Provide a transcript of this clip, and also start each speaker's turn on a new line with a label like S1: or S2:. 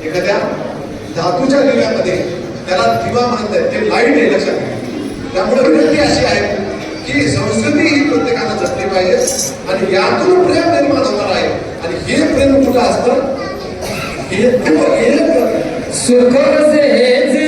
S1: एखाद्या धातूच्या दिव्यामध्ये त्याला दिवा म्हणत आहे ते लाइट आहे लक्षात त्यामुळे वृत्ती अशी आहे की संस्कृती ही प्रत्येकानं जपली पाहिजे. आणि यातून प्रेम निर्माण होणार आहे. आणि हे प्रेम कुठं असतं? हे हे प्रेम.
S2: सुख से